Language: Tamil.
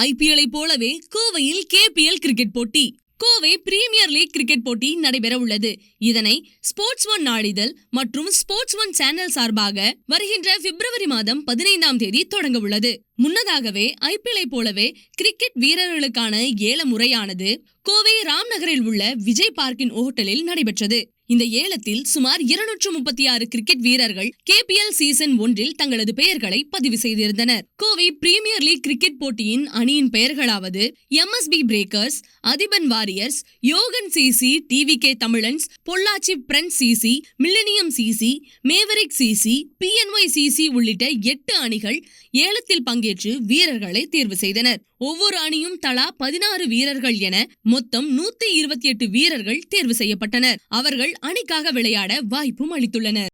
ஐபிஎல்லை போலவே கோவையில் கேபிஎல் கிரிக்கெட் போட்டி. கோவை பிரீமியர் லீக் கிரிக்கெட் போட்டி நடைபெற உள்ளது. இதனை ஸ்போர்ட்ஸ் ஒன் நாளிதழ் மற்றும் ஸ்போர்ட்ஸ் ஒன் சேனல் சார்பாக வருகின்ற பிப்ரவரி மாதம் பதினைந்தாம் தேதி தொடங்க உள்ளது. முன்னதாகவே ஐபிஎல்லை போலவே கிரிக்கெட் வீரர்களுக்கான ஏல முறையானது கோவை ராம்நகரில் உள்ள விஜய் பார்க்கின் ஹோட்டலில் நடைபெற்றது. இந்த ஏலத்தில் சுமார் இருநூற்று முப்பத்தி ஆறு கிரிக்கெட் வீரர்கள் கேபிஎல் சீசன் ஒன்றில் தங்களது பெயர்களை பதிவு செய்திருந்தனர். கோவை பிரீமியர் லீக் கிரிக்கெட் போட்டியின் அணியின் பெயர்களாவது MSB breakers Athiban warriors Yogan CC TV K Tamilans Pollachi friend CC millennium CC maverick CC BNY CC உள்ளிட்ட எட்டு அணிகள் ஏலத்தில் பங்கேற்று வீரர்களை தேர்வு செய்தனர். ஒவ்வொரு அணியும் தலா பதினாறு வீரர்கள் என மொத்தம் நூத்தி இருபத்தி எட்டு வீரர்கள் தேர்வு செய்யப்பட்டனர். அவர்கள் அணிக்காக விளையாட வாய்ப்பும் அளித்துள்ளனர்.